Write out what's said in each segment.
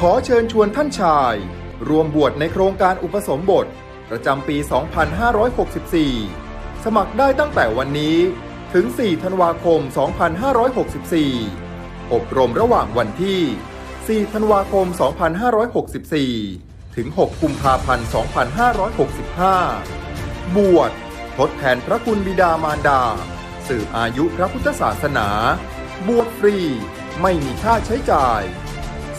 ขอเชิญชวนท่านชาย รวมบวชในโครงการอุปสมบท ประจำปี 2564 สมัครได้ตั้งแต่วันนี้ถึง 4 ธันวาคม 2564 อบรมระหว่างวันที่ 4 ธันวาคม 2564 ถึง 6 กุมภาพันธ์ 2565 บวชทดแทนพระคุณบิดามารดา สืบอายุพระพุทธศาสนา บวชฟรี ไม่มีค่าใช้จ่าย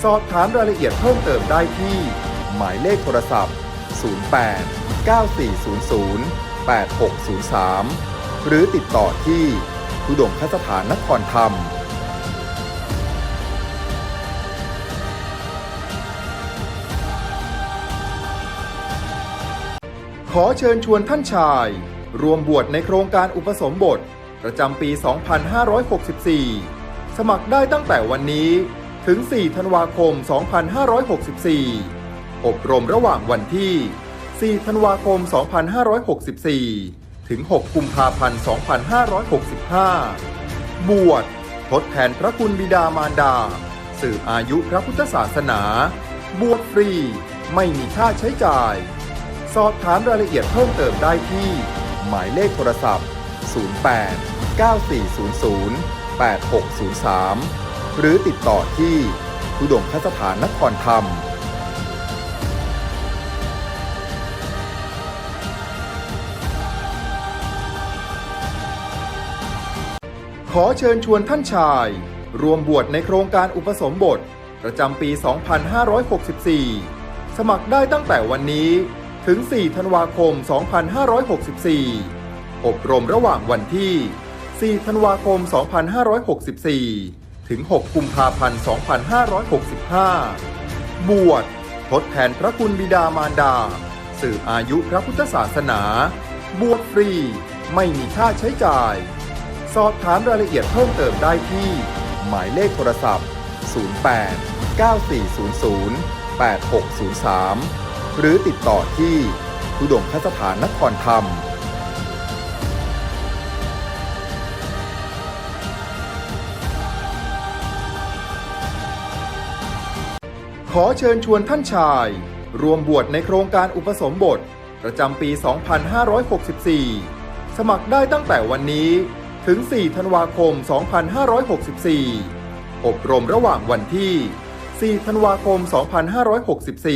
สอบถามรายละเอียดเพิ่มเติมได้ที่ หมายเลขโทรศัพท์ 08 9400 8603 หรือติดต่อที่ทุดงคสถานนครธรรมขอเชิญชวนท่านชาย รวมบวชในโครงการอุปสมบท ประจำปี 2564 สมัครได้ตั้งแต่วันนี้ ถึง 4 ธันวาคม 2564 อบรมระหว่างวันที่ 4 ธันวาคม 2564 ถึง 6 กุมภาพันธ์ 2565 บวชทดแทนพระคุณบิดามารดา สืบอายุพระพุทธศาสนา บวชฟรี ไม่มีค่าใช้จ่าย สอบถามรายละเอียดเพิ่มเติมได้ที่ หมายเลขโทรศัพท์ 08 9400 8603 หรือติดต่อที่ทุดงคสถานนครธรรม ขอเชิญชวนท่านชาย รวมบวชในโครงการอุปสมบท ประจำปี 2564 สมัครได้ตั้งแต่วันนี้ถึง 4 ธันวาคม 2564 อบรมระหว่างวันที่ 4 ธันวาคม 2564 ถึง 6 กุมภาพันธ์ 2565 บวชทดแทนพระคุณบิดามารดา สืบอายุพระพุทธศาสนา บวชฟรี ไม่มีค่าใช้จ่าย สอบถามรายละเอียดเพิ่มเติมได้ที่ หมายเลขโทรศัพท์ 08 9400 8603 หรือติดต่อที่ทุดงคสถานนครธรรม ขอเชิญชวนท่านชาย รวมบวชในโครงการอุปสมบท ประจำปี 2564 สมัครได้ตั้งแต่วันนี้ถึง 4 ธันวาคม 2564 อบรมระหว่างวันที่ 4 ธันวาคม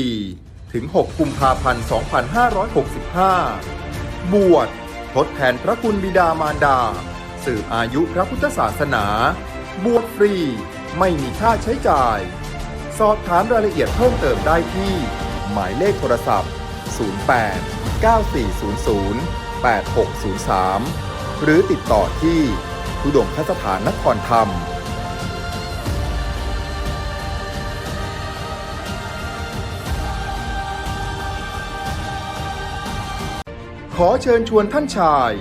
2564 ถึง 6 กุมภาพันธ์ 2565 บวชทดแทนพระคุณบิดามารดา สืบอายุพระพุทธศาสนา บวชฟรี ไม่มีค่าใช้จ่าย สอบถามรายละเอียดเพิ่มเติมได้ที่ หมายเลขโทรศัพท์ 08 9400 8603 หรือติดต่อที่ทุดงคสถานนครธรรมขอเชิญชวนท่านชาย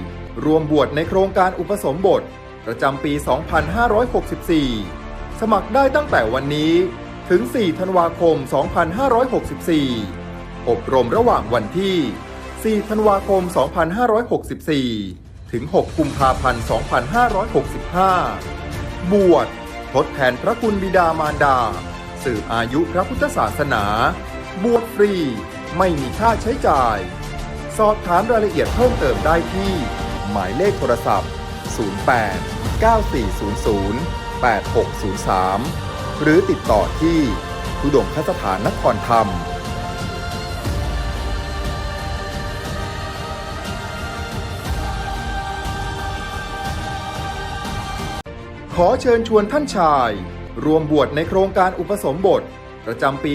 รวมบวชในโครงการอุปสมบท ประจำปี 2564 สมัครได้ตั้งแต่วันนี้ ถึง 4 ธันวาคม 2564 อบรมระหว่างวันที่ 4 ธันวาคม 2564 ถึง 6 กุมภาพันธ์ 2565 บวชทดแทนพระคุณบิดามารดา สืบอายุพระพุทธศาสนา บวชฟรี ไม่มีค่าใช้จ่าย สอบถามรายละเอียดเพิ่มเติมได้ที่ หมายเลขโทรศัพท์ 08 9400 8603 หรือติดต่อที่ทุดงคสถานนครธรรม ขอเชิญชวนท่านชาย รวมบวชในโครงการอุปสมบท ประจำปี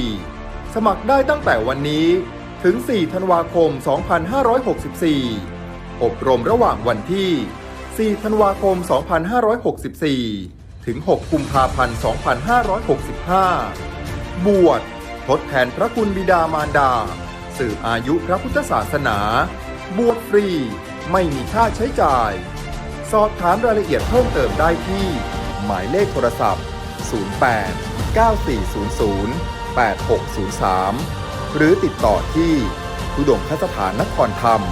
2564 สมัครได้ตั้งแต่วันนี้ถึง 4 ธันวาคม 2564 อบรมระหว่างวันที่ 4 ธันวาคม 2564 ถึง 6 กุมภาพันธ์ 2565 บวชทดแทนพระคุณบิดามารดา สืบอายุพระพุทธศาสนา บวชฟรี ไม่มีค่าใช้จ่าย สอบถามรายละเอียดเพิ่มเติมได้ที่ หมายเลขโทรศัพท์ 08 9400 8603 หรือติดต่อที่ทุดงคสถานนครธรรม